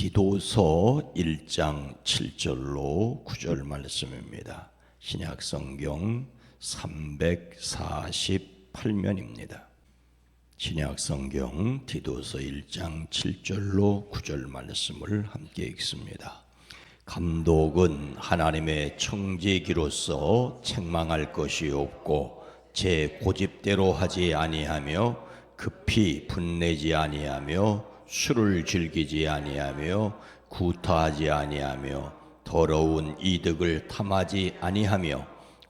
디도서 1장 7절로 9절 말씀입니다. 신약 성경 348면입니다. 신약 성경 디도서 1장 7절로 9절 말씀을 함께 읽습니다. 감독은 하나님의 청지기로서 책망할 것이 없고 제 고집대로 하지 아니하며 급히 분내지 아니하며 술을 즐기지 아니하며 구타하지 아니하며 더러운 이득을 탐하지 아니하며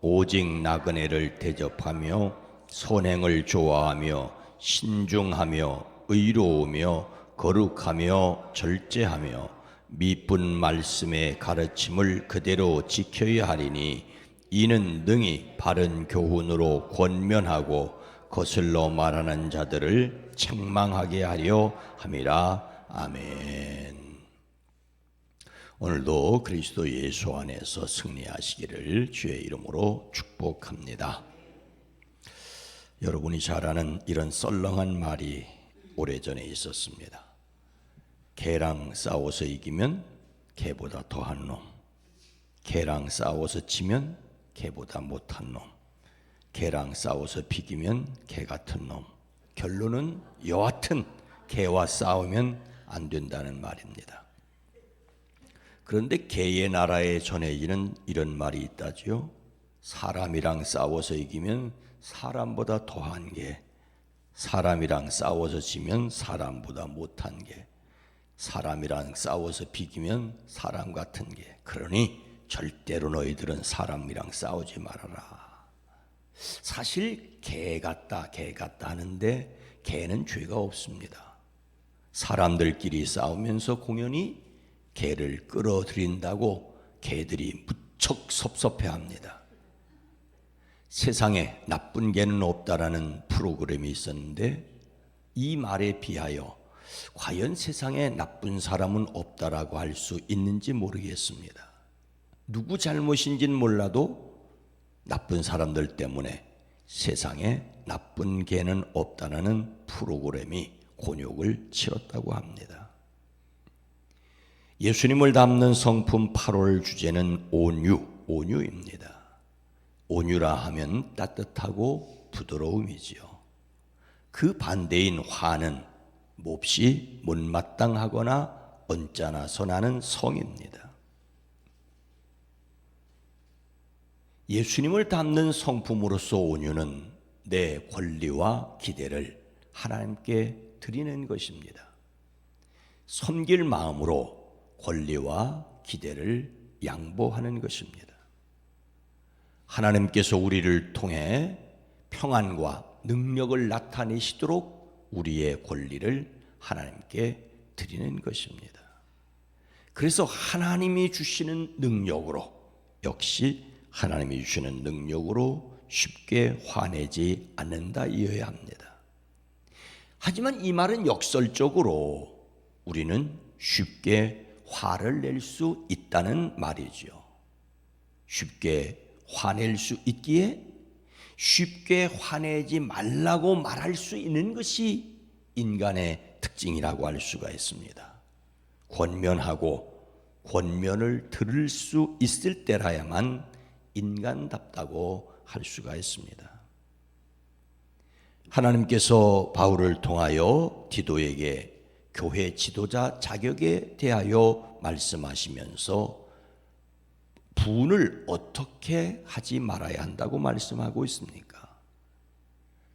오직 나그네를 대접하며 선행을 좋아하며 신중하며 의로우며 거룩하며 절제하며 미쁜 말씀의 가르침을 그대로 지켜야 하리니 이는 능히 바른 교훈으로 권면하고 거슬러 말하는 자들을 책망하게 하려 함이라 아멘. 오늘도 그리스도 예수 안에서 승리하시기를 주의 이름으로 축복합니다. 여러분이 잘 아는 이런 썰렁한 말이 오래전에 있었습니다. 개랑 싸워서 이기면 개보다 더한 놈. 개랑 싸워서 지면 개보다 못한 놈. 개랑 싸워서 비기면 개 같은 놈. 결론은 여하튼 개와 싸우면 안 된다는 말입니다. 그런데 개의 나라에 전해지는 이런 말이 있다지요. 사람이랑 싸워서 이기면 사람보다 더한 게, 사람이랑 싸워서 지면 사람보다 못한 게, 사람이랑 싸워서 비기면 사람 같은 게. 그러니 절대로 너희들은 사람이랑 싸우지 말아라. 사실 개 같다, 개 같다 하는데 개는 죄가 없습니다. 사람들끼리 싸우면서 공연히 개를 끌어들인다고 개들이 무척 섭섭해합니다. 세상에 나쁜 개는 없다라는 프로그램이 있었는데 이 말에 비하여 과연 세상에 나쁜 사람은 없다라고 할 수 있는지 모르겠습니다. 누구 잘못인지는 몰라도 나쁜 사람들 때문에 세상에 나쁜 개는 없다는 프로그램이 곤욕을 치렀다고 합니다. 예수님을 담는 성품 8월 주제는 온유, 온유입니다. 온유라 하면 따뜻하고 부드러움이지요. 그 반대인 화는 몹시 못마땅하거나 언짢아서 나는 성입니다. 예수님을 담는 성품으로서 온유는 내 권리와 기대를 하나님께 드리는 것입니다. 섬길 마음으로 권리와 기대를 양보하는 것입니다. 하나님께서 우리를 통해 평안과 능력을 나타내시도록 우리의 권리를 하나님께 드리는 것입니다. 그래서 하나님이 주시는 능력으로 역시 하나님이 주시는 능력으로 쉽게 화내지 않는다 이어야 합니다. 하지만 이 말은 역설적으로 우리는 쉽게 화를 낼 수 있다는 말이지요. 쉽게 화낼 수 있기에 쉽게 화내지 말라고 말할 수 있는 것이 인간의 특징이라고 할 수가 있습니다. 권면하고 권면을 들을 수 있을 때라야만 인간답다고 할 수가 있습니다. 하나님께서 바울을 통하여 디도에게 교회 지도자 자격에 대하여 말씀하시면서 분을 어떻게 하지 말아야 한다고 말씀하고 있습니까?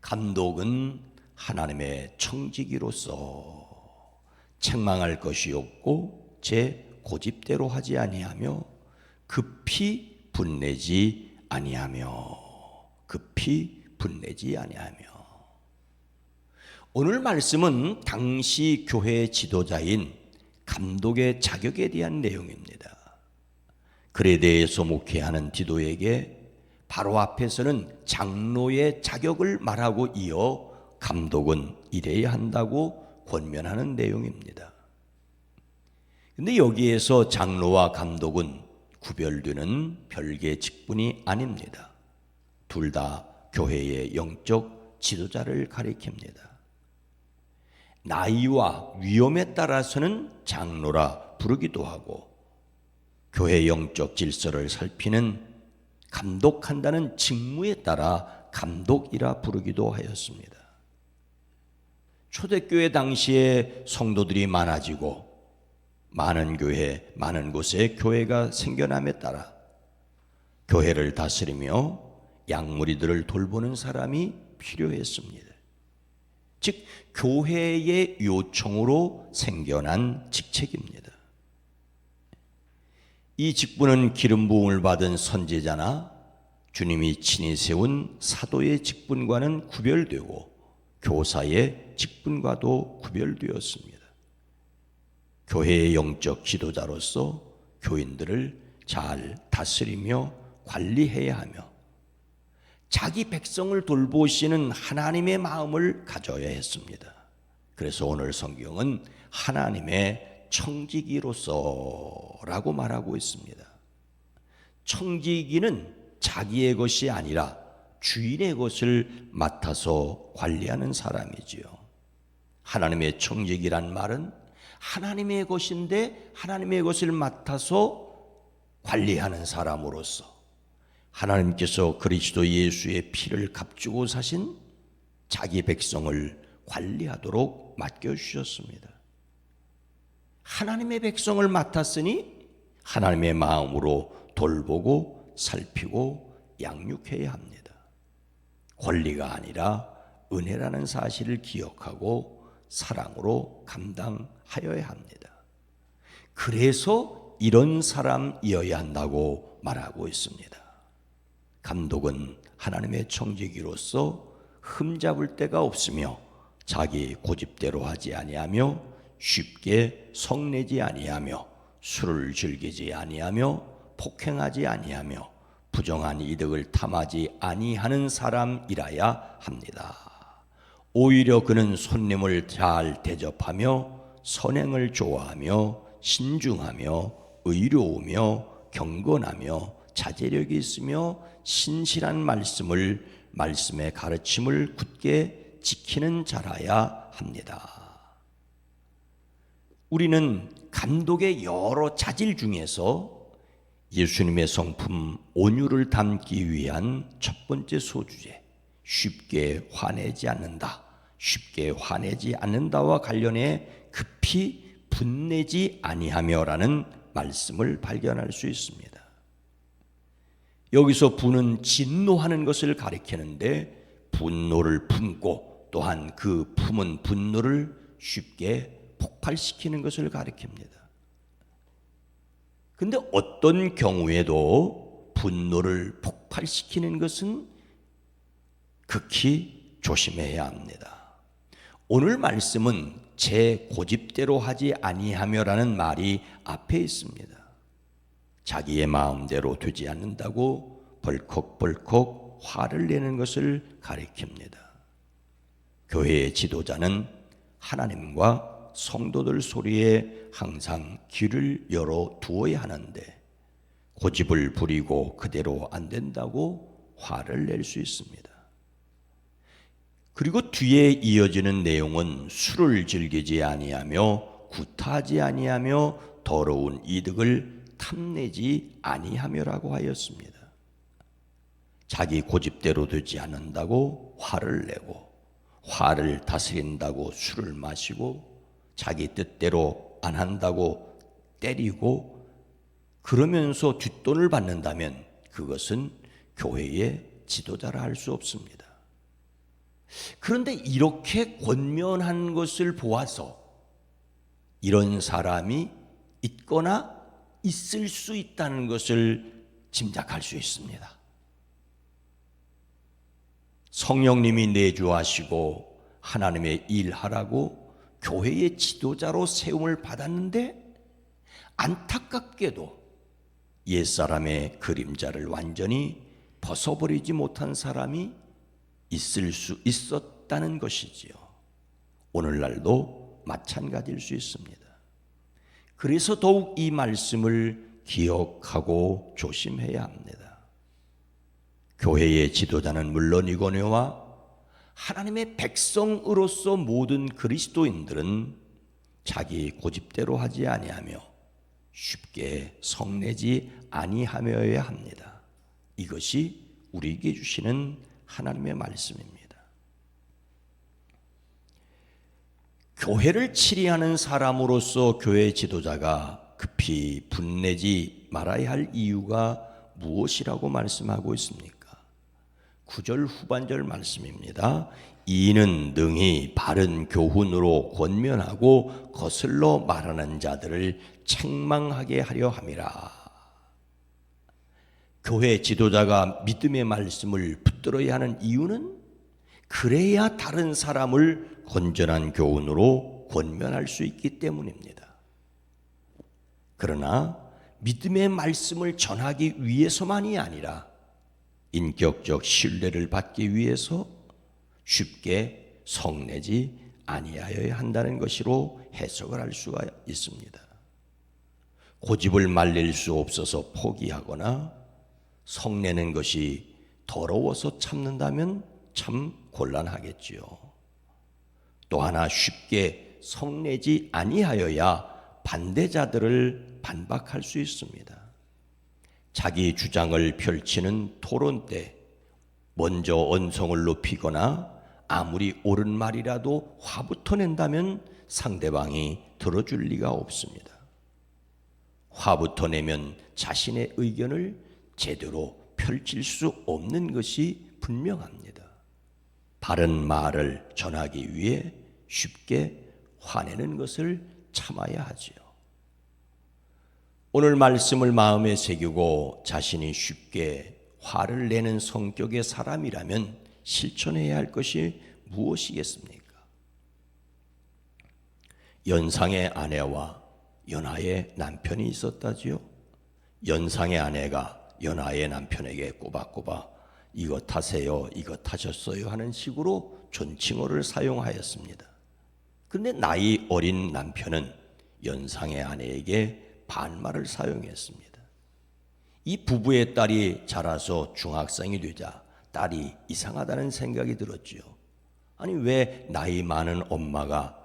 감독은 하나님의 청지기로서 책망할 것이 없고 제 고집대로 하지 아니하며 급히 분내지 아니하며 급히 분내지 아니하며 오늘 말씀은 당시 교회 지도자인 감독의 자격에 대한 내용입니다. 글에 대해서 목회하는 디도에게 바로 앞에서는 장로의 자격을 말하고 이어 감독은 이래야 한다고 권면하는 내용입니다. 근데 여기에서 장로와 감독은 구별되는 별개 직분이 아닙니다. 둘 다 교회의 영적 지도자를 가리킵니다. 나이와 위험에 따라서는 장로라 부르기도 하고 교회 영적 질서를 살피는 감독한다는 직무에 따라 감독이라 부르기도 하였습니다. 초대교회 당시에 성도들이 많아지고 많은 교회, 많은 곳에 교회가 생겨남에 따라 교회를 다스리며 양무리들을 돌보는 사람이 필요했습니다. 즉, 교회의 요청으로 생겨난 직책입니다. 이 직분은 기름 부음을 받은 선지자나 주님이 친히 세운 사도의 직분과는 구별되고 교사의 직분과도 구별되었습니다. 교회의 영적 지도자로서 교인들을 잘 다스리며 관리해야 하며 자기 백성을 돌보시는 하나님의 마음을 가져야 했습니다. 그래서 오늘 성경은 하나님의 청지기로서라고 말하고 있습니다. 청지기는 자기의 것이 아니라 주인의 것을 맡아서 관리하는 사람이지요. 하나님의 청지기란 말은 하나님의 것인데 하나님의 것을 맡아서 관리하는 사람으로서 하나님께서 그리스도 예수의 피를 값주고 사신 자기 백성을 관리하도록 맡겨 주셨습니다. 하나님의 백성을 맡았으니 하나님의 마음으로 돌보고 살피고 양육해야 합니다. 권리가 아니라 은혜라는 사실을 기억하고 사랑으로 감당 하여야 합니다. 그래서 이런 사람이어야 한다고 말하고 있습니다. 감독은 하나님의 청지기로서 흠잡을 데가 없으며 자기 고집대로 하지 아니하며 쉽게 성내지 아니하며 술을 즐기지 아니하며 폭행하지 아니하며 부정한 이득을 탐하지 아니하는 사람이라야 합니다. 오히려 그는 손님을 잘 대접하며 선행을 좋아하며 신중하며 의로우며 경건하며 자제력이 있으며 신실한 말씀을 말씀의 가르침을 굳게 지키는 자라야 합니다. 우리는 감독의 여러 자질 중에서 예수님의 성품 온유를 담기 위한 첫 번째 소주제 쉽게 화내지 않는다. 쉽게 화내지 않는다와 관련해 급히 분내지 아니하며라는 말씀을 발견할 수 있습니다. 여기서 분은 진노하는 것을 가리키는데 분노를 품고 또한 그 품은 분노를 쉽게 폭발시키는 것을 가리킵니다. 근데 어떤 경우에도 분노를 폭발시키는 것은 극히 조심해야 합니다. 오늘 말씀은 제 고집대로 하지 아니하며라는 말이 앞에 있습니다. 자기의 마음대로 되지 않는다고 벌컥벌컥 화를 내는 것을 가리킵니다. 교회의 지도자는 하나님과 성도들 소리에 항상 귀를 열어 두어야 하는데 고집을 부리고 그대로 안 된다고 화를 낼 수 있습니다. 그리고 뒤에 이어지는 내용은 술을 즐기지 아니하며 구타하지 아니하며 더러운 이득을 탐내지 아니하며라고 하였습니다. 자기 고집대로 되지 않는다고 화를 내고 화를 다스린다고 술을 마시고 자기 뜻대로 안 한다고 때리고 그러면서 뒷돈을 받는다면 그것은 교회의 지도자라 할 수 없습니다. 그런데 이렇게 권면한 것을 보아서 이런 사람이 있거나 있을 수 있다는 것을 짐작할 수 있습니다. 성령님이 내주하시고 하나님의 일하라고 교회의 지도자로 세움을 받았는데 안타깝게도 옛사람의 그림자를 완전히 벗어버리지 못한 사람이 있을 수 있었다는 것이지요. 오늘날도 마찬가지일 수 있습니다. 그래서 더욱 이 말씀을 기억하고 조심해야 합니다. 교회의 지도자는 물론이거니와 하나님의 백성으로서 모든 그리스도인들은 자기 고집대로 하지 아니하며 쉽게 성내지 아니하며야 합니다. 이것이 우리에게 주시는 하나님의 말씀입니다. 교회를 치리하는 사람으로서 교회 지도자가 급히 분내지 말아야 할 이유가 무엇이라고 말씀하고 있습니까? 9절 후반절 말씀입니다. 이는 능히 바른 교훈으로 권면하고 거슬러 말하는 자들을 책망하게 하려 함이라. 교회 지도자가 믿음의 말씀을 붙들어야 하는 이유는 그래야 다른 사람을 건전한 교훈으로 권면할 수 있기 때문입니다. 그러나 믿음의 말씀을 전하기 위해서만이 아니라 인격적 신뢰를 받기 위해서 쉽게 성내지 아니하여야 한다는 것으로 해석을 할 수가 있습니다. 고집을 말릴 수 없어서 포기하거나 성내는 것이 더러워서 참는다면 참 곤란하겠지요. 또 하나 쉽게 성내지 아니하여야 반대자들을 반박할 수 있습니다. 자기 주장을 펼치는 토론 때 먼저 언성을 높이거나 아무리 옳은 말이라도 화부터 낸다면 상대방이 들어줄 리가 없습니다. 화부터 내면 자신의 의견을 제대로 펼칠 수 없는 것이 분명합니다. 바른 말을 전하기 위해 쉽게 화내는 것을 참아야 하지요. 오늘 말씀을 마음에 새기고 자신이 쉽게 화를 내는 성격의 사람이라면 실천해야 할 것이 무엇이겠습니까? 연상의 아내와 연하의 남편이 있었다지요. 연상의 아내가 연하의 남편에게 꼬박꼬박 이것 하세요, 이것 하셨어요 하는 식으로 존칭어를 사용하였습니다. 그런데 나이 어린 남편은 연상의 아내에게 반말을 사용했습니다. 이 부부의 딸이 자라서 중학생이 되자 딸이 이상하다는 생각이 들었지요. 아니 왜 나이 많은 엄마가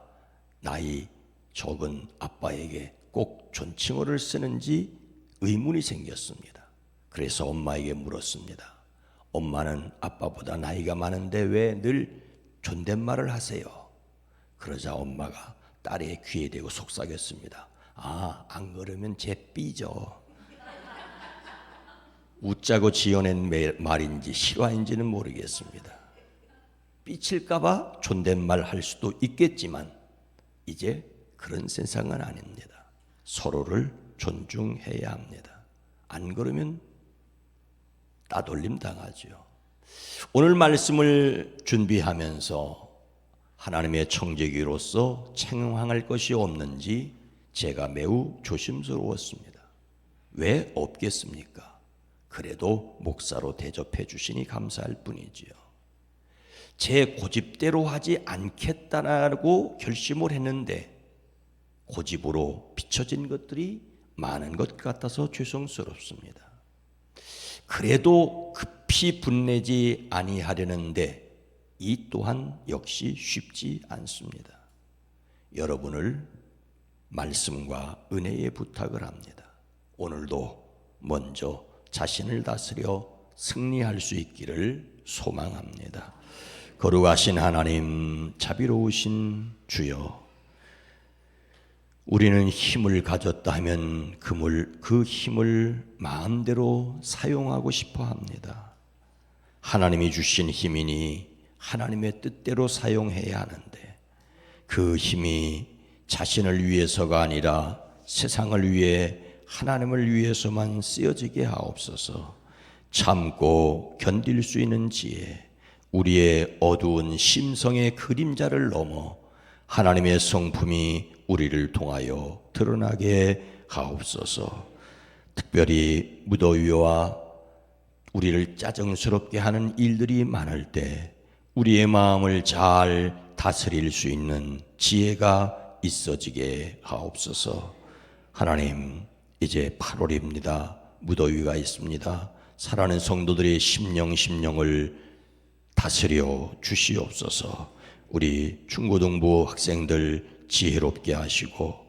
나이 적은 아빠에게 꼭 존칭어를 쓰는지 의문이 생겼습니다. 그래서 엄마에게 물었습니다. 엄마는 아빠보다 나이가 많은데 왜 늘 존댓말을 하세요? 그러자 엄마가 딸의 귀에 대고 속삭였습니다. 아, 안 그러면 제 삐져. 웃자고 지어낸 말인지 실화인지는 모르겠습니다. 삐칠까봐 존댓말 할 수도 있겠지만, 이제 그런 세상은 아닙니다. 서로를 존중해야 합니다. 안 그러면 따돌림 당하죠. 오늘 말씀을 준비하면서 하나님의 청지기로서 책망할 것이 없는지 제가 매우 조심스러웠습니다. 왜 없겠습니까? 그래도 목사로 대접해 주시니 감사할 뿐이지요. 제 고집대로 하지 않겠다라고 결심을 했는데 고집으로 비춰진 것들이 많은 것 같아서 죄송스럽습니다. 그래도 급히 분내지 아니하려는데 이 또한 역시 쉽지 않습니다. 여러분을 말씀과 은혜에 부탁을 합니다. 오늘도 먼저 자신을 다스려 승리할 수 있기를 소망합니다. 거룩하신 하나님, 자비로우신 주여, 우리는 힘을 가졌다 하면 그물, 그 힘을 마음대로 사용하고 싶어 합니다. 하나님이 주신 힘이니 하나님의 뜻대로 사용해야 하는데 그 힘이 자신을 위해서가 아니라 세상을 위해 하나님을 위해서만 쓰여지게 하옵소서. 참고 견딜 수 있는 지혜, 우리의 어두운 심성의 그림자를 넘어 하나님의 성품이 우리를 통하여 드러나게 하옵소서. 특별히 무더위와 우리를 짜증스럽게 하는 일들이 많을 때 우리의 마음을 잘 다스릴 수 있는 지혜가 있어지게 하옵소서. 하나님, 이제 8월입니다. 무더위가 있습니다. 사랑하는 성도들의 심령 심령을 다스려 주시옵소서. 우리 중고등부 학생들 지혜롭게 하시고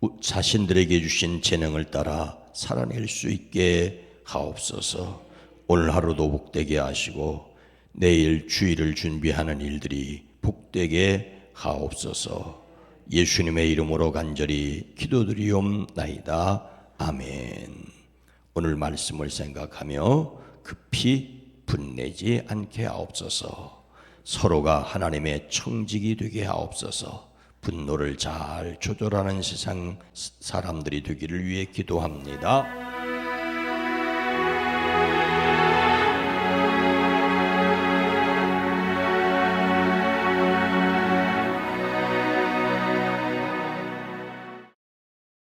우- 자신들에게 주신 재능을 따라 살아낼 수 있게 하옵소서. 오늘 하루도 복되게 하시고 내일 주일을 준비하는 일들이 복되게 하옵소서. 예수님의 이름으로 간절히 기도드리옵나이다. 아멘. 오늘 말씀을 생각하며 급히 분내지 않게 하옵소서. 서로가 하나님의 청직이 되게 하옵소서. 분노를 잘 조절하는 세상 사람들이 되기를 위해 기도합니다.